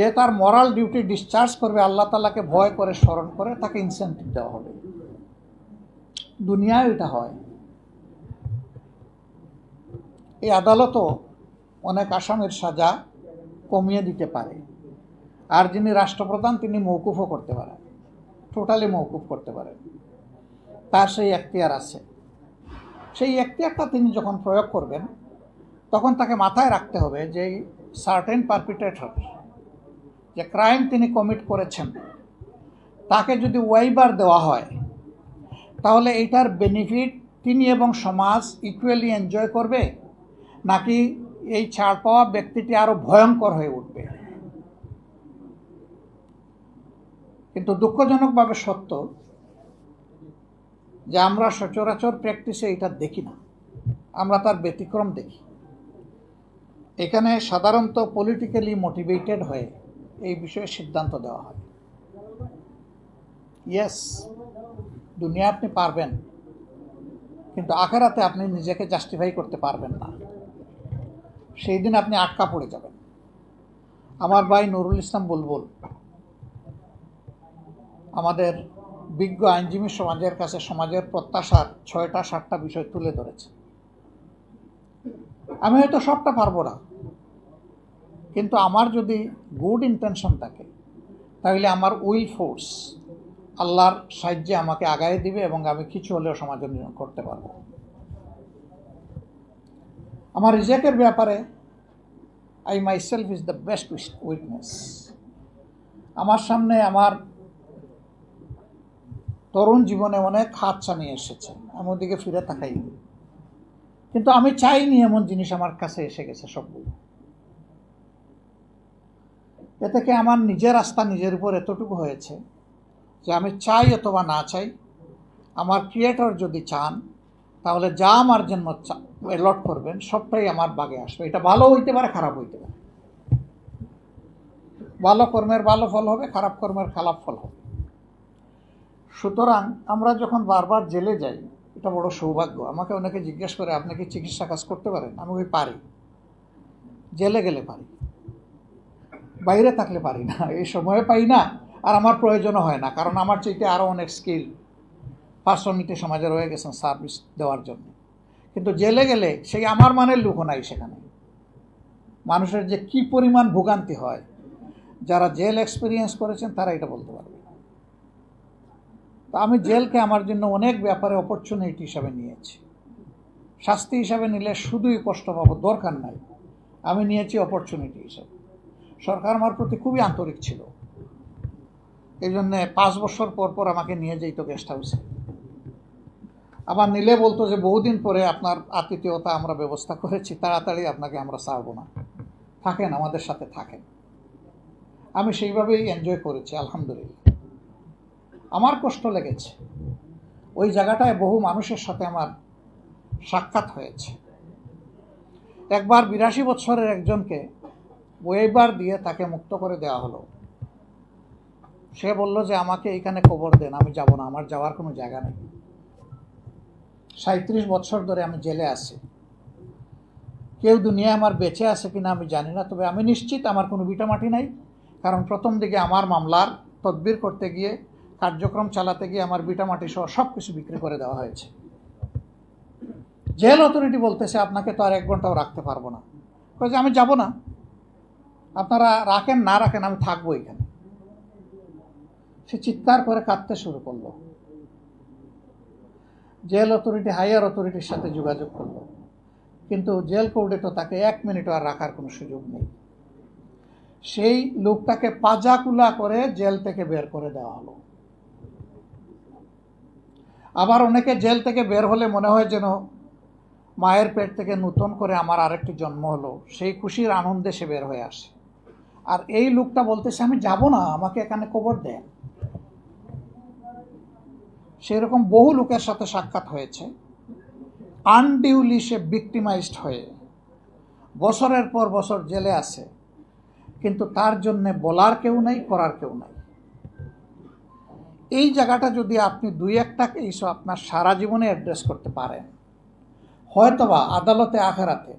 যে তার মরাল duty discharge করবে, আল্লাহ তালাকে ভয় করে, স্মরণ করে, তাকে ইনসেন্টিভ দেওয়া হবে। দুনিয়ায় এটা হয়। এই আদালতও অনেক আসামের সাজা কমিয়ে দিতে পারে। আর যিনি রাষ্ট্রপ্রধান, তিনি মৌকুফও করতে পারেন। টোটালি মৌকুফ করতে পারেন। তার সেই এখতিয়ার আছে। সেই এখতিয়ারটা তিনি যখন প্রয়োগ করবেন, তখন তাকে মাথায় রাখতে হবে যে সার্টেন পারপিটেটর যে ক্রাইম তিনি কমিট করেছেন, তাকে যদি ওয়াইবার দেওয়া হয়, তাহলে এইটার বেনিফিট তিনি এবং সমাজ ইকুয়ালি এনজয় করবে, নাকি এই ছাড় পাওয়া ব্যক্তিটি আরও ভয়ঙ্কর হয়ে উঠবে? কিন্তু দুঃখজনকভাবে সত্য যে আমরা সচরাচর প্র্যাকটিসে এটা দেখি না। আমরা তার ব্যতিক্রম দেখি। এখানে সাধারণত পলিটিক্যালি মোটিভেটেড হয়ে এই বিষয়ে সিদ্ধান্ত দেওয়া হয়। ইয়েস দুনিয়া আপনি পারবেন, কিন্তু আখেরাতে আপনি নিজেকে জাস্টিফাই করতে পারবেন না। সেই দিন আপনি আটকা পড়ে যাবেন। আমার ভাই নুরুল ইসলাম বুলবুল, আমাদের বিজ্ঞ আইনজীবী সমাজের কাছে সমাজের প্রত্যাশার ছয়টা, সাতটা বিষয় তুলে ধরেছে। আমি হয়তো সবটা পারব না কিন্তু আমার যদি গুড ইন্টেনশন থাকে, তাহলে আমার উইল ফোর্স আল্লাহর সাহায্যে আমাকে আগায় দিবে এবং আমি কিছু হলেও সমাজের করতে পারব। আমার রিজেক্টের ব্যাপারে I my self is the best witness আমার সামনে আমার তরুণ জীবনে অনেক হাত নিয়ে এসেছে, আমি ওদিকে ফিরে তাকাইনি। কিন্তু আমি চাইনি এমন জিনিস আমার কাছে এসে গেছে সবগুলো। এ থেকে আমার নিজের আস্থা নিজের উপর এতটুকু হয়েছে যে আমি চাই অথবা না চাই? আমার ক্রিয়েটর যদি চান, তাহলে যা আমার জন্য অ্যালট করবেন, সবটাই আমার বাগে আসবে। এটা ভালো হইতে পারে, খারাপ হইতে পারে। ভালো কর্মের ভালো ফল হবে, খারাপ কর্মের খারাপ ফল হবে। সুতরাং আমরা যখন বারবার জেলে যাই, এটা বড় সৌভাগ্য। আমাকে অনেকে জিজ্ঞেস করে, আপনি কি চিকিৎসা কাজ করতে পারেন? আমি ওই পারি। জেলে গেলে পারি। বাইরে থাকলে পারি না, এই সময়ে পাই না, আর আমার প্রয়োজনও হয় না, কারণ আমার চাইতে আরও অনেক স্কিল পার্সোনালিটি সমাজে রয়ে গেছেন সার্ভিস দেওয়ার জন্য। কিন্তু জেলে গেলে সেই আমার মানের লোকও নাই সেখানে। মানুষের যে কি পরিমাণ ভোগান্তি হয়, যারা জেল এক্সপিরিয়েন্স করেছেন তারা এটা বলতে পারবে তো আমি জেলকে আমার জন্য অনেক ব্যাপারে অপরচুনিটি হিসাবে নিয়েছি। শাস্তি হিসাবে নিলে শুধুই কষ্ট পাবো, দরকার নাই। আমি নিয়েছি অপরচুনিটি হিসাবে। সরকার আমার প্রতি খুবই আন্তরিক ছিল। এই জন্যে পাঁচ বছর পর পর আমাকে নিয়ে যেত গেস্ট হাউসে আবার নিলে বলতো যে বহুদিন পরে আপনার আতিথেয়তা আমরা ব্যবস্থা করেছি, তাড়াতাড়ি আপনাকে আমরা ছাড়বো না। থাকেন, আমাদের সাথে থাকেন। আমি সেইভাবেই এনজয় করেছি, আলহামদুলিল্লাহ। আমার কষ্ট লেগেছে। ওই জায়গাটায় বহু মানুষের সাথে আমার সাক্ষাৎ হয়েছে। একবার বিরাশি বছরের একজনকে ওয়েবার দিয়ে তাকে মুক্ত করে দেওয়া হলো। সে বলল যে, আমাকে এখানে কবর দেন, আমি যাব না, আমার যাওয়ার কোনো জায়গা নেই। সাঁত্রিশ বছর ধরে আমি জেলে আছি। কেউ দুনিয়ায় আমার বেঁচে আছে কিনা আমি জানি না, তবে আমি নিশ্চিত আমার কোনো বিটামাটি নাই, কারণ প্রথম দিকে আমার মামলার তদবির করতে গিয়ে, কার্যক্রম চালাতে গিয়ে আমার বিটামাটি সহ সব কিছু বিক্রি করে দেওয়া হয়েছে। জেল অথরিটি বলতেছে, আপনাকে তো আর এক ঘন্টাও রাখতে পারব না। যে, আমি যাব না। আপনারা রাখেন, না রাখেন, আমি থাকব এখানে। সে চিৎকার করে কাঁদতে শুরু করল। জেল অথরিটি হায়ার অথরিটির সাথে যোগাযোগ করল। কিন্তু জেল কোর্টে তো তাকে এক মিনিটও আর রাখার কোনো সুযোগ নেই। সেই লোকটাকে পাজাকুলা করে জেল থেকে বের করে দেওয়া হলো। আবার অনেকে জেল থেকে বের হলে মনে হয় যেন মায়ের পেট থেকে নতুন করে আমার আরেকটি জন্ম হলো। সেই খুশির আনন্দে সে বের হয়ে আসে। আর এই লোকটা বলতেছে, আমি যাব না, আমাকে এখানে কবর দেন। সেরকম বহু লোকের সাথে সাক্ষাৎ হয়েছে। আনডিউলি সে ভিক্টিমাইজড হয়ে বছরের পর বছর জেলে আছে, কিন্তু তার জন্য বলার কেউ নেই, করার কেউ নাই। এই জায়গাটা যদি আপনি দুই একটা কেসও আপনার সারা জীবনে অ্যাড্রেস করতে পারেন, হয়তোবা আদালতে, আখেরাতে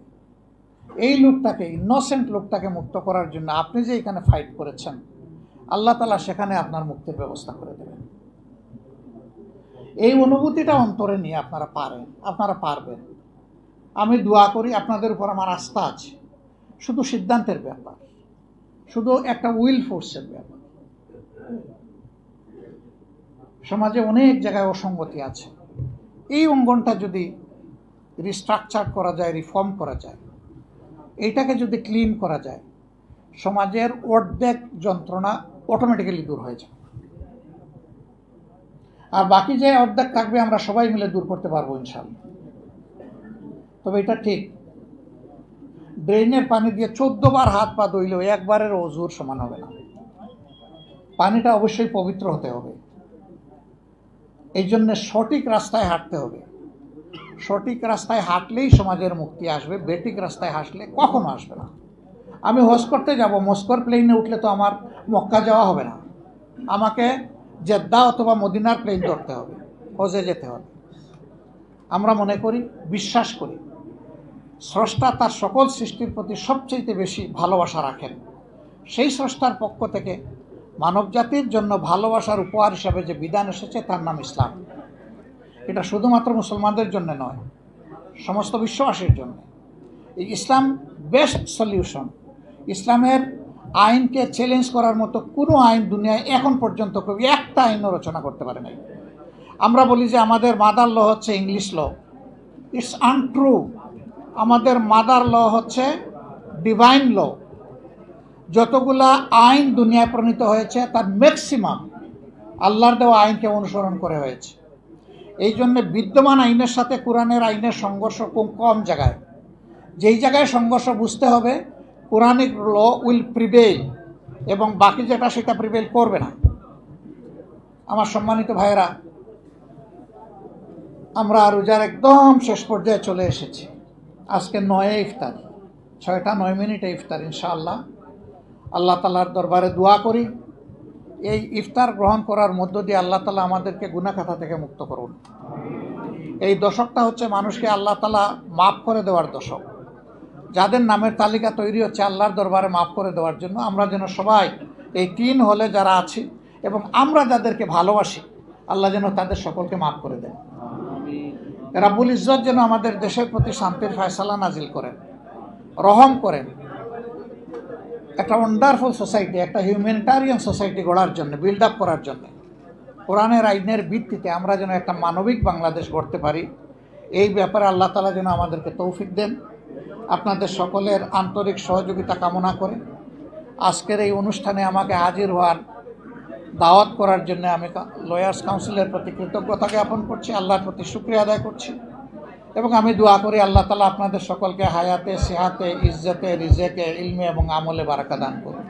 এই লোকটাকে ইনোসেন্ট লোকটাকে মুক্ত করার জন্য আপনি যে এখানে ফাইট করেছেন, আল্লাহ তালা সেখানে আপনার মুক্তির ব্যবস্থা করে দেবেন। এই অনুভূতিটা অন্তরে নিয়ে আপনারা পারেন, আপনারা পারবেন। আমি দোয়া করি, আপনাদের উপর আমার আস্থা আছে। শুধু সিদ্ধান্তের ব্যাপার, শুধু একটা উইল ফোর্সের ব্যাপার। সমাজে অনেক জায়গায় অসঙ্গতি আছে। এই অঙ্গনটা যদি রিস্ট্রাকচার করা যায় রিফর্ম করা যায় এইটাকে যদি ক্লিন করা যায়, সমাজের অর্ধেক যন্ত্রণা অটোমেটিক্যালি দূর হয়ে যায়। আর বাকি যে অর্ধেক থাকবে, আমরা সবাই মিলে দূর করতে পারব ইনশাল্লাহ তবে এটা ঠিক। ড্রেনের পানি দিয়ে চোদ্দ বার হাত পা ধুইলেও একবারের অজুর সমান হবে না। পানিটা অবশ্যই পবিত্র হতে হবে। এই জন্য সঠিক রাস্তায় হাঁটতে হবে। সঠিক রাস্তায় হাঁটলেই সমাজের মুক্তি আসবে বেটিক রাস্তায় হাসলে কখনো আসবে না। আমি হজ করতে যাব, মস্কর প্লেনে উঠলে তো আমার মক্কা যাওয়া হবে না। আমাকে জেদ্দা অথবা মদিনার প্লেন ধরতে হবে হজে যেতে হবে। আমরা মনে করি, বিশ্বাস করি, স্রষ্টা তার সকল সৃষ্টির প্রতি সবচেয়ে বেশি ভালোবাসা রাখেন। সেই স্রষ্টার পক্ষ থেকে মানবজাতির জন্য ভালোবাসার উপহার হিসাবে যে বিধান এসেছে, তার নাম ইসলাম। এটা শুধুমাত্র মুসলমানদের জন্য নয়, সমস্ত বিশ্ববাসীর জন্য। এই ইসলাম বেস্ট সলিউশন ইসলামের আইনকে চ্যালেঞ্জ করার মতো কোনো আইন দুনিয়ায় এখন পর্যন্ত কবি একটা আইনও রচনা করতে পারে নাই। আমরা বলি যে আমাদের মাদার ল হচ্ছে ইংলিশ ল ইটস আনট্রু আমাদের মাদার ল হচ্ছে ডিভাইন ল যতগুলা আইন দুনিয়ায় প্রণীত হয়েছে, তার ম্যাক্সিমাম আল্লাহর দেওয়া আইনকে অনুসরণ করে হয়েছে। এই জন্য বিদ্যমান আইনের সাথে কোরআনের আইনের সংঘর্ষ খুব কম জায়গায়। যেই জায়গায় সংঘর্ষ বুঝতে হবে কোরআনিক ল উইল প্রিভেল এবং বাকি যেটা সেটা প্রিভেল করবে না। আমার সম্মানিত ভাইয়েরা, আমরা রোজার একদম শেষ পর্যায়ে চলে এসেছি। আজকে নয় ইফতার, ছয়টা নয় মিনিটে ইফতার ইনশাআল্লাহ। আল্লাহ তালার দরবারে দোয়া করি। এই ইফতার গ্রহণ করার মধ্য দিয়ে আল্লাহ তালা আমাদেরকে গুনাখাতা থেকে মুক্ত করুন। এই দশকটা হচ্ছে মানুষকে আল্লাহ তালা মাফ করে দেওয়ার দশক। যাদের নামের তালিকা তৈরি হচ্ছে আল্লাহর দরবারে মাফ করে দেওয়ার জন্য আমরা যেন সবাই এই তিন হলে যারা আছি এবং আমরা যাদেরকে ভালোবাসি আল্লাহ যেন তাদের সকলকে মাফ করে দেন। রাব্বুল ইজ্জত যেন আমাদের দেশের প্রতি শান্তির ফয়সালা নাজিল করেন রহম করেন একটা ওয়ান্ডারফুল সোসাইটি একটা হিউম্যানিটারিয়ান সোসাইটি গড়ার জন্য বিল্ড আপ করার জন্য। কোরআনের, আইনের ভিত্তিতে আমরা যেন একটা মানবিক বাংলাদেশ গড়তে পারি। এই ব্যাপারে আল্লাহ তালা যেন আমাদেরকে তৌফিক দেন। আপনাদের সকলের আন্তরিক সহযোগিতা কামনা করে। আজকের এই অনুষ্ঠানে আমাকে হাজির হওয়ার দাওয়াত করার জন্য আমি লয়ার্স কাউন্সিলের প্রতি কৃতজ্ঞতা জ্ঞাপন করছি। আল্লাহর প্রতি শুক্রিয়া আদায় করছি। এবং আমি দোয়া করি আল্লাহ তালা আপনাদের সকলকে হায়াতে, সেহাতে, ইজ্জতে, রিজেকে, ইলমে এবং আমলে বারাকা দান করুন।